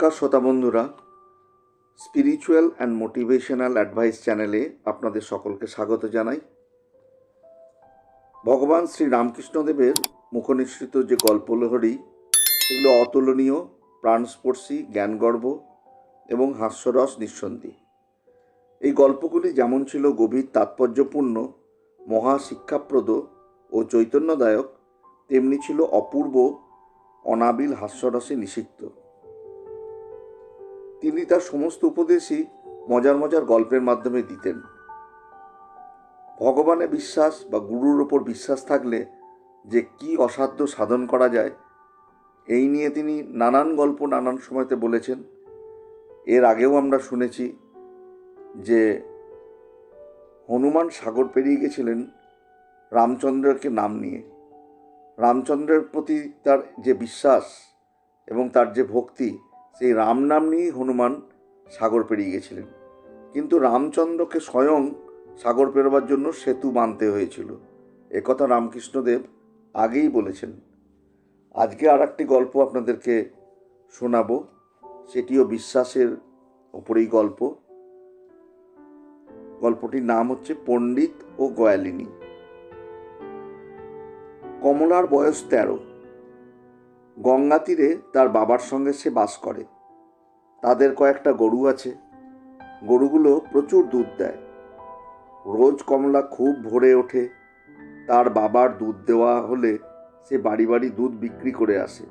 নমস্কার শ্রোতা বন্ধুরা। স্পিরিচুয়াল অ্যান্ড মোটিভেশনাল অ্যাডভাইস চ্যানেলে আপনাদের সকলকে স্বাগত জানাই। ভগবান শ্রী রামকৃষ্ণদেবের মুখনিসৃত যে গল্পলহরী, এগুলো অতুলনীয়, প্রাণস্পর্শী জ্ঞানগর্ভ এবং হাস্যরস নিঃসন্দি এই গল্পগুলি যেমন ছিল গভীর তাৎপর্যপূর্ণ মহা শিক্ষাপ্রদ ও চৈতন্যদায়ক, তেমনি ছিল অপূর্ব, অনাবিল হাস্যরসে নিষিক্ত তিনি তার সমস্ত উপদেশই মজার মজার গল্পের মাধ্যমে দিতেন। ভগবানে বিশ্বাস বা গুরুর ওপর বিশ্বাস থাকলে যে কি অসাধ্য সাধন করা যায়, এই নিয়ে তিনি নানান গল্প নানান সময়তে বলেছেন। এর আগেও আমরা শুনেছি যে হনুমান সাগর পেরিয়ে গেছিলেন রামচন্দ্রকে নাম নিয়ে। রামচন্দ্রের প্রতি তার যে বিশ্বাস এবং তার যে ভক্তি সেই রাম নাম নিয়েই হনুমান সাগর পেরিয়ে গেছিলেন। কিন্তু রামচন্দ্রকে স্বয়ং সাগর পেরোবার জন্য সেতু বাঁধতে হয়েছিল। একথা রামকৃষ্ণদেব আগেই বলেছেন। আজকে আর একটি গল্প আপনাদেরকে শোনাবো। সেটিও বিশ্বাসের ওপরেই গল্প। গল্পটির নাম হচ্ছে পণ্ডিত ও গয়ালিনী। কমলার বয়স তেরো। গঙ্গা তীরে তার বাবার সঙ্গে সে বাস করে। তাদের কয়েকটা গরু আছে। গরুগুলো প্রচুর দুধ দেয়। রোজ কমলা খুব ভরে ওঠে। তার বাবার দুধ দেওয়া হলে সে বাড়ি বাড়ি দুধ বিক্রি করে আসে।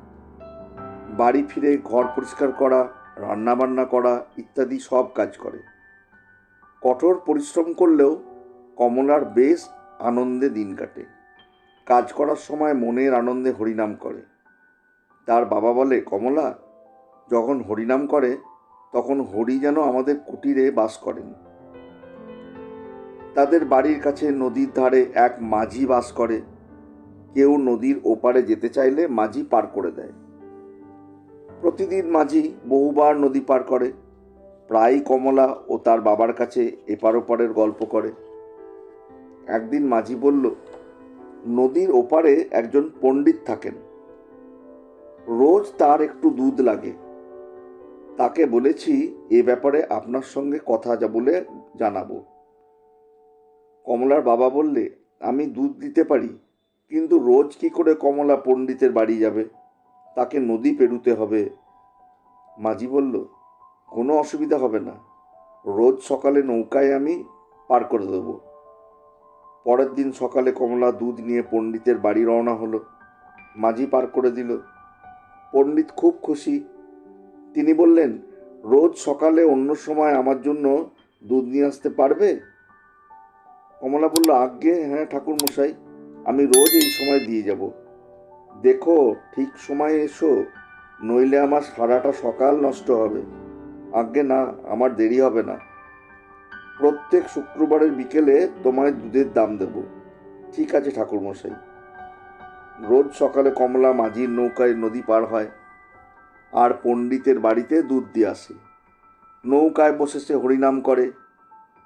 বাড়ি ফিরে ঘর পরিষ্কার করা, রান্নাবান্না করা ইত্যাদি সব কাজ করে। কঠোর পরিশ্রম করলেও কমলার বেশ আনন্দে দিন কাটে। কাজ করার সময় মনের আনন্দে হরিনাম করে। তার বাবা বলে, কমলা, যখন হরিনাম করে, তখন হরি যেন আমাদের কুটিরে বাস করেন। তাদের বাড়ির কাছে নদীর ধারে এক মাঝি বাস করে। কেউ নদীর ওপারে যেতে চাইলে মাঝি পার করে দেয়। প্রতিদিন মাঝি বহুবার নদী পার করে। প্রায় কমলা ও তার বাবার কাছে এপার ওপারের গল্প করে। একদিন মাঝি বলল, নদীর ওপারে একজন পণ্ডিত থাকেন। রোজ তার একটু দুধ লাগে। তাকে বলেছি, এ ব্যাপারে আপনার সঙ্গে কথা যা বলে জানাব। কমলার বাবা বললে, আমি দুধ দিতে পারি, কিন্তু রোজ কি করে কমলা পণ্ডিতের বাড়ি যাবে? তাকে নদী পেরুতে হবে। মাঝি বলল, কোনো অসুবিধা হবে না। রোজ সকালে নৌকায় আমি পার করে দেবো। পরের দিন সকালে কমলা দুধ নিয়ে পণ্ডিতের বাড়ি রওনা হলো। মাঝি পার করে দিল। পণ্ডিত খুব খুশি। তিনি বললেন, রোজ সকালে অন্য সময় আমার জন্য দুধ নিয়ে আসতে পারবে? কমলা বলল, আজ্ঞে হ্যাঁ ঠাকুর মশাই আমি রোজ এই সময় দিয়ে যাব। দেখো, ঠিক সময়ে এসো, নইলে আমার সারাটা সকাল নষ্ট হবে। আজ্ঞে, না, আমার দেরি হবে না। প্রত্যেক শুক্রবারের বিকেলে তোমায় দুধের দাম দেব। ঠিক আছে ঠাকুর মশাই রোজ সকালে কমলা মাঝির নৌকায় নদী পার হয়, আর পণ্ডিতের বাড়িতে দুধ দিয়ে আসে। নৌকায় বসে সে হরিনাম করে।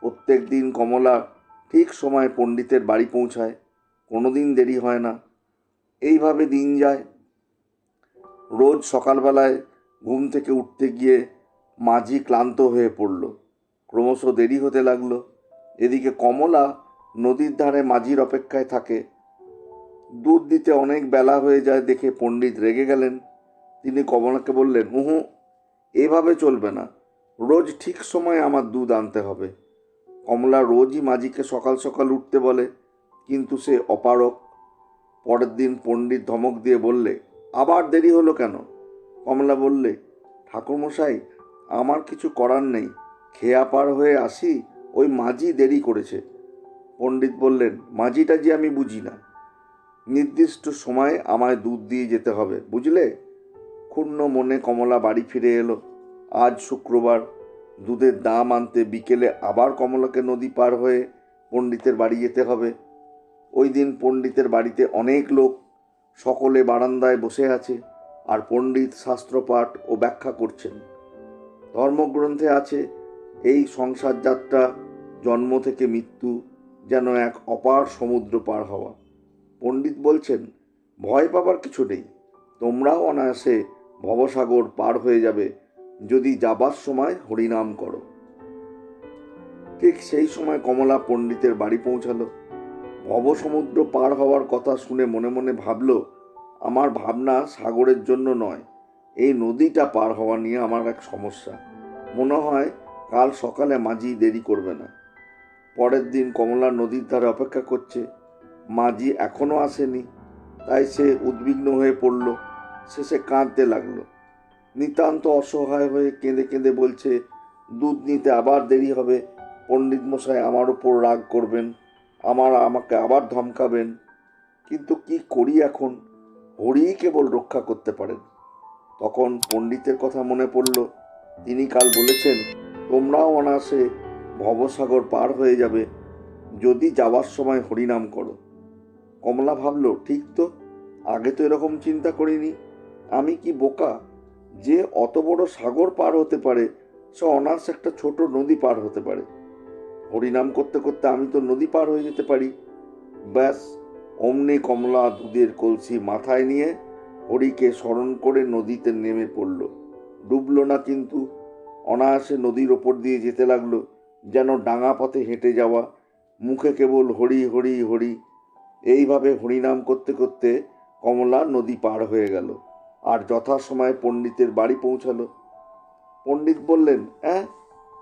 প্রত্যেক দিন কমলা ঠিক সময় পণ্ডিতের বাড়ি পৌঁছায় কোনো দিন দেরি হয় না। এইভাবে দিন যায়। রোজ সকালবেলায় ঘুম থেকে উঠতে গিয়ে মাঝি ক্লান্ত হয়ে পড়ল। ক্রমশ দেরি হতে লাগল। এদিকে কমলা নদীর ধারে মাঝির অপেক্ষায় থাকে। দুধ দিতে অনেক বেলা হয়ে যায় দেখে পণ্ডিত রেগে গেলেন। তিনি কমলাকে বললেন উহু এভাবে চলবে না। রোজ ঠিক সময়ে আমার দুধ আনতে হবে। কমলা রোজই মাঝিকে সকাল সকাল উঠতে বলে, কিন্তু সে অপারক পরের দিন পণ্ডিত ধমক দিয়ে বললে, আবার দেরি হলো কেন? কমলা বললে, ঠাকুরমশাই, আমার কিছু করার নেই। খেয়া পার হয়ে আসি, ওই মাঝি দেরি করেছে। পণ্ডিত বললেন, মাঝিটা যে আমি বুঝি না। নির্দিষ্ট সময়ে আমায় দুধ দিয়ে যেতে হবে, বুঝলে? ক্ষুণ্ণ মনে কমলা বাড়ি ফিরে এলো। আজ শুক্রবার, দুধের দাম আনতে বিকেলে আবার কমলাকে নদী পার হয়ে পণ্ডিতের বাড়ি যেতে হবে। ওই দিন পণ্ডিতের বাড়িতে অনেক লোক সকলে বারান্দায় বসে আছে আর পণ্ডিত শাস্ত্রপাঠ ও ব্যাখ্যা করছেন। ধর্মগ্রন্থে আছে, এই সংসার যাত্রা জন্ম থেকে মৃত্যু যেন এক অপার সমুদ্র পার হওয়া। পণ্ডিত বলছেন, ভয় পাবার কিছু নেই। তোমরাও অনায়াসে ভবসাগর পার হয়ে যাবে। যদি যাবার সময় হরিনাম করো। ঠিক সেই সময় কমলা পণ্ডিতের বাড়ি পৌঁছালো। ভবসমুদ্র পার হওয়ার কথা শুনে মনে মনে ভাবলো, আমার ভাবনা সাগরের জন্য নয়। এই নদীটা পার হওয়া নিয়ে আমার এক সমস্যা। মনে হয় কাল সকালে মাঝি দেরি করবে না। পরের দিন কমলা নদীর ধারে অপেক্ষা করছে। মাঝি এখনও আসেনি। তাই সে উদ্বিগ্ন হয়ে পড়ল। শেষে কাঁদতে লাগল। নিতান্ত অসহায় হয়ে কেঁদে কেঁদে বলছে, দুধ নিতে আবার দেরি হবে। পণ্ডিত মশাই আমার ওপর রাগ করবেন। আমার, আমাকে আবার ধমকাবেন। কিন্তু কি করি এখন? হরিই কেবল রক্ষা করতে পারেন। তখন পণ্ডিতের কথা মনে পড়ল, তিনি কাল বলেছেন, তোমরাও অনায়াসে ভবসাগর পার হয়ে যাবে। যদি যাওয়ার সময় হরিনাম করো। কমলা ভাবল, ঠিক তো, আগে তো এরকম চিন্তা করিনি। আমি কি বোকা? যে অত বড় সাগর পার হতে পারে, সে অনার্স একটা ছোট নদী পার হতে পারে। হরিনাম করতে করতে আমি তো নদী পার হয়ে যেতে পারি। ব্যাস, অমনি কমলা দুধের কলসি মাথায় নিয়ে হরিকে স্মরণ করে নদীতে নেমে পড়ল। ডুবল না কিন্তু, অনায়াসে নদীর ওপর দিয়ে যেতে লাগল, যেন ডাঙা পথে হেঁটে যাওয়া। মুখে কেবল হরি হরি হরি এইভাবে হরিনাম করতে করতে কমলা নদী পার হয়ে গেল আর যথাসময়ে পণ্ডিতের বাড়ি পৌঁছালো। পণ্ডিত বললেন হ্যাঁ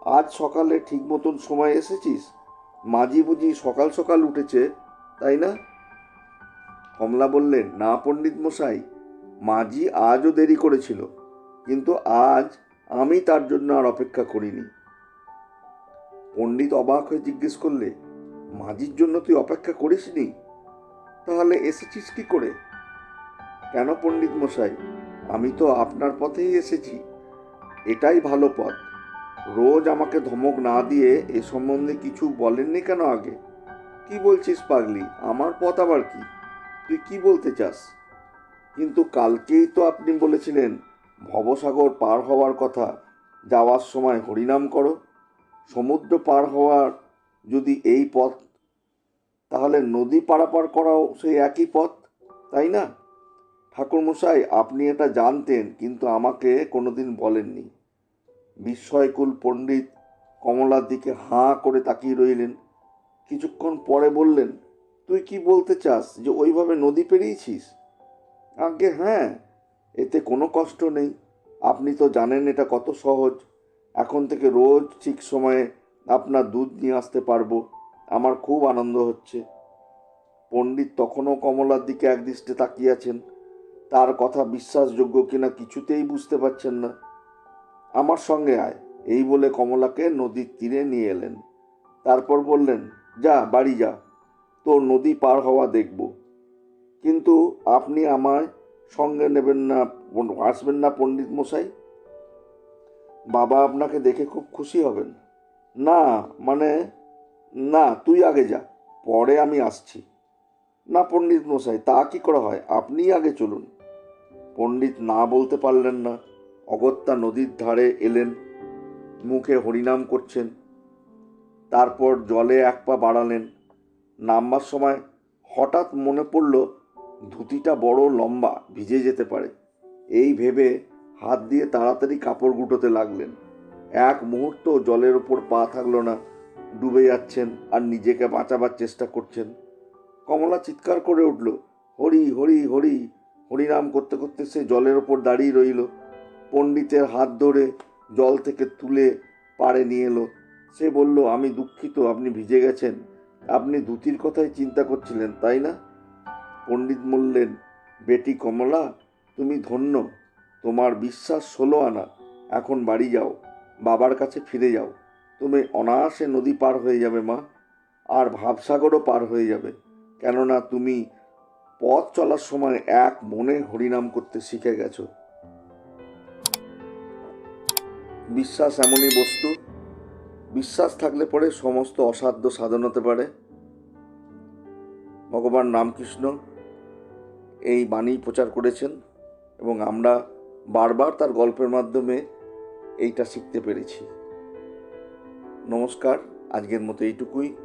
আজ সকালে ঠিক মতন সময় এসেছিস? মাঝি বুঝি সকাল সকাল উঠেছে, তাই না? কমলা বললেন, না পণ্ডিত মশাই, মাঝি আজও দেরি করেছিল, কিন্তু আজ আমি তার জন্য আর অপেক্ষা করিনি। পণ্ডিত অবাক হয়ে জিজ্ঞেস করলে, মাঝির জন্য তুই অপেক্ষা করিসনি? তাহলে এসেছিস কি করে? কেন পণ্ডিত মশাই? আমি তো আপনার পথেই এসেছি। এটাই ভালো পথ। রোজ আমাকে ধমক না দিয়ে এ সম্বন্ধে কিছু বলেননি কেন আগে? কি বলছিস পাগলি? আমার পথ আবার কি? তুই কি বলতে চাস? কিন্তু কালকেই তো আপনি বলেছিলেন, ভবসাগর পার হওয়ার কথা। যাওয়ার সময় হরিনাম করো। সমুদ্র পার হওয়ার যদি এই পথ তাহলে নদী পারাপার করাও সেই একই পথ, তাই না? ঠাকুরমশাই, আপনি এটা জানতেন, কিন্তু আমাকে কোনোদিন বলেননি। বিস্ময়কুল পণ্ডিত কমলার দিকে হাঁ করে তাকিয়ে রইলেন। কিছুক্ষণ পরে বললেন, তুই কি বলতে চাস যে ওইভাবে নদী পেরিয়েছিস? আগে হ্যাঁ এতে কোনো কষ্ট নেই। আপনি তো জানেন এটা কত সহজ। এখন থেকে রোজ ঠিক সময়ে আপনার দুধ নিয়ে আসতে পারব। আমার খুব আনন্দ হচ্ছে। পণ্ডিত তখনও কমলার দিকে একদৃষ্টে তাকিয়ে আছেন তার কথা বিশ্বাসযোগ্য কিনা কিছুতেই বুঝতে পারছেন না। আমার সঙ্গে আয়, এই বলে কমলাকে নদীর তীরে নিয়ে এলেন। তারপর বললেন, যা, বাড়ি যা, তোর নদী পার হওয়া দেখব। কিন্তু আপনি আমায় সঙ্গে নেবেন না আসবেন না পণ্ডিত মশাই? বাবা আপনাকে দেখে খুব খুশি হবেন। না মানে না, তুই আগে যা, পরে আমি আসছি। না, পণ্ডিত মশাই, তা কি করা হয়? আপনিই আগে চলুন। পণ্ডিত না বলতে পারলেন না। অগত্যা নদীর ধারে এলেন, মুখে হরিনাম করছেন। তারপর জলে এক পা বাড়ালেন। নামবার সময় হঠাৎ মনে পড়ল, ধুতিটা বড় লম্বা, ভিজে যেতে পারে। এই ভেবে হাত দিয়ে তাড়াতাড়ি কাপড় গুটোতে লাগলেন। এক মুহূর্ত জলের ওপর পা থাকল না। ডুবে যাচ্ছেন আর নিজেকে বাঁচাবার চেষ্টা করছেন। কমলা চিৎকার করে উঠল, হরি হরি হরি। হরিনাম করতে করতে সে জলের ওপর দাঁড়িয়ে রইল। পণ্ডিতের হাত ধরে জল থেকে তুলে পাড়ে নিয়ে এলো। সে বলল, আমি দুঃখিত, আপনি ভিজে গেছেন। আপনি ধুতির কথাই চিন্তা করছিলেন, তাই না? পণ্ডিত বললেন, বেটি কমলা, তুমি ধন্য। তোমার বিশ্বাস ষোলো আনা। এখন বাড়ি যাও, বাবার কাছে ফিরে যাও। তুমি অনায়াসে নদী পার হয়ে যাবে, মা, আর ভাবসাগরও পার হয়ে যাবে। কেননা তুমি পথ চলার সময় এক মনে হরিনাম করতে শিখে গেছো। বিশ্বাস এমনই বস্তু। বিশ্বাস থাকলে পরে সমস্ত অসাধ্য সাধন হতে পারে। ভগবান রামকৃষ্ণ এই বাণী প্রচার করেছেন এবং আমরা বারবার তার গল্পের মাধ্যমে এইটা শিখতে পেরেছি। নমস্কার, আজকের মতো এইটুকুই।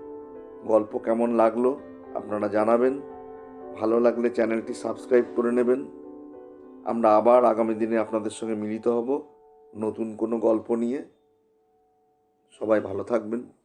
গল্প কেমন লাগল আপনারা জানাবেন। ভালো লাগলে চ্যানেলটি সাবস্ক্রাইব করে নেবেন। আমরা আবার আগামী দিনে আপনাদের সঙ্গে মিলিত হব নতুন কোনো গল্প নিয়ে। সবাই ভালো থাকবেন।